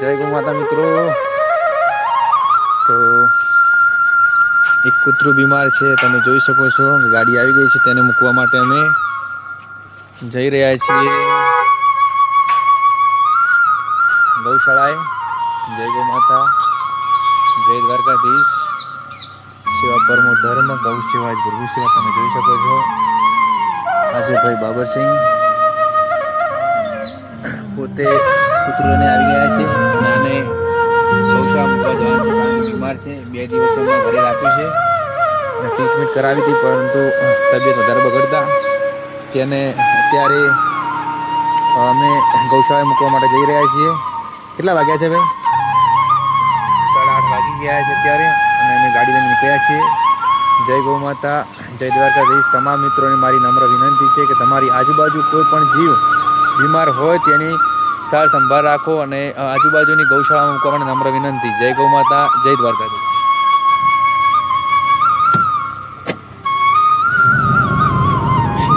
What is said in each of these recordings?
જય ગૌ માતા મિત્રો. તો એક કૂતરું બીમાર છે, તમે જોઈ શકો છો. ગાડી આવી ગઈ છે, તેને મૂકવા માટે અમે જઈ રહ્યા છીએ. ગૌશાળાએ. જય ગૌ માતા. જય દ્વારકાધીશ. સેવા પરમો ધર્મ, ગૌ સેવા જ પ્રભુ સેવા, તમે જોઈ શકો છો. આજે ભાઈ બાબરસિંહ પોતે કૂતરોને આવી ગયા છે. અને આને ગૌશાળા મૂકવા જવાનું છે. કારણ કે બીમાર છે. બે દિવસ ઘરે રાખ્યું છે. ટ્રીટમેન્ટ કરાવી હતી પરંતુ તબિયત વધારે બગડતા. તેને અત્યારે અમે ગૌશાળાએ મૂકવા માટે જઈ રહ્યા છીએ. કેટલા વાગ્યા છે ભાઈ? સાડા આઠ વાગી ગયા છે અત્યારે. અને અમે ગાડી લઈને નીકળ્યા છીએ. જય ગૌ માતા જય દ્વારકાધીશ તમામ મિત્રોને મારી નમ્ર વિનંતી છે કે તમારી આજુબાજુ કોઈ પણ જીવ બીમાર હોય તેની સાર સંભાળ રાખો અને આજુબાજુની ગૌશાળામાં મૂકવા માટે નમ્ર વિનંતી. જય ગૌ માતા, જય દ્વારકાધીશ.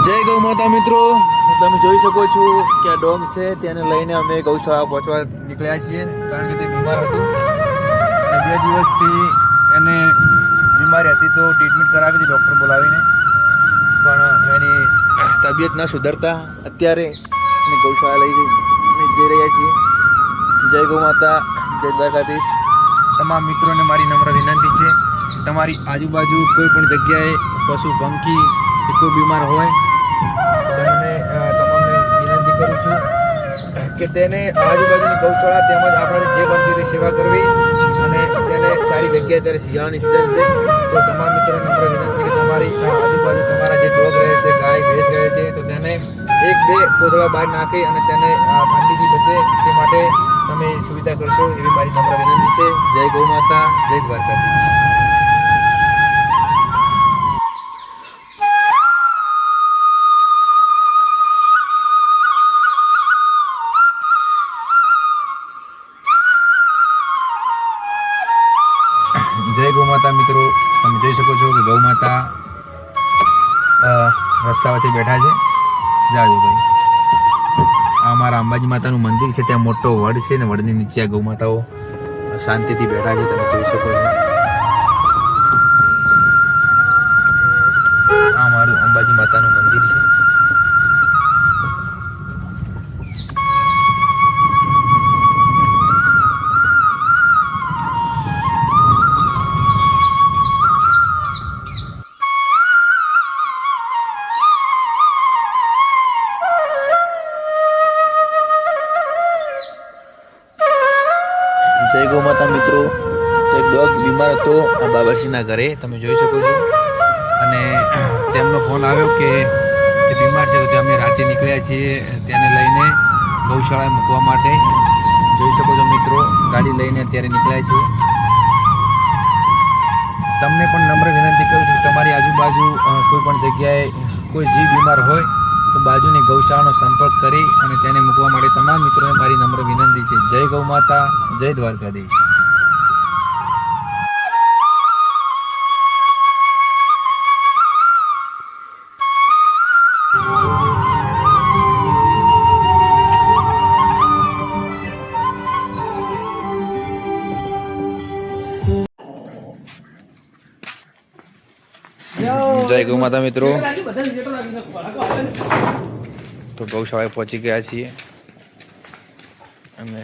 જય ગૌ માતા મિત્રો. તમે જોઈ શકો છો કે આ ડોગ છે, તેને લઈને અમે ગૌશાળા પહોંચવા નીકળ્યા છીએ, કારણ કે તે બીમાર હતું. બે દિવસથી એને બીમારી હતી તો ટ્રીટમેન્ટ કરાવી હતી ડૉક્ટર બોલાવીને. પણ એની તબિયત ન સુધરતા. અત્યારે ગૌશાળા લઈ જઈ. જઈ રહ્યા છીએ. જય ગૌ માતા, જય દ્વારકાધીશ. તમામ મિત્રોને મારી નમ્ર વિનંતી છે તમારી આજુબાજુ કોઈ પણ જગ્યાએ પશુ, પંખી કે કોઈ બીમાર હોય તમને તમામને વિનંતી કરું છું કે તેને આજુબાજુની ગૌશાળા તેમજ આપણે જે બનતી સેવા કરવી અને તેને સારી જગ્યાએ ત્યારે શિયાળાની સિઝન છે, તો તમામ મિત્રોને નમ્ર વિનંતી કે તમારી કોથળા બહાર નાખી અને તેને ઠંડીથી બચે તે માટે તમે સુવિધા કરશો એવી મારી નમ્ર વિનંતી છે. જય ગૌ માતા, જય દ્વારકાધીશ. જય ગૌ માતા મિત્રો, તમે જોઈ શકો છો કે ગૌ માતા રસ્તા વચ્ચે બેઠા છે. જાજો ભાઈ. આ અમારા અંબાજી માતાનું મંદિર છે, ત્યાં મોટો વડ છે ને વડની નીચે આ ગૌ માતાઓ શાંતિથી બેઠા છે, તમે જોઈ શકો છો. આ મારું અંબાજી માતાનું મંદિર છે. જય માતા મિત્રો, તો એક ડોગ બીમાર હતો આ બાબાશ્રીના ઘરે, તમે જોઈ શકો છો. અને તેમનો ફોન આવ્યો કે તે બીમાર છે, તો અમે રાતે નીકળ્યા છીએ, તેને લઈને ગૌશાળાએ મૂકવા માટે. જોઈ શકો છો મિત્રો, ગાડી લઈને અત્યારે નીકળ્યા છીએ. તમને પણ નમ્ર વિનંતી કરું છું તમારી આજુબાજુ કોઈ પણ જગ્યાએ કોઈ જીવ બીમાર હોય તો બાજુની ગૌશાળાનો સંપર્ક કરી અને તેને મૂકવા માટે તમામ મિત્રોને મારી નમ્ર વિનંતી છે. જય ગૌ માતા, જય દ્વારકાધીશ. જય ગૌ માતા મિત્રો. તો ગૌશાળાએ પહોંચી ગયા છીએ. અને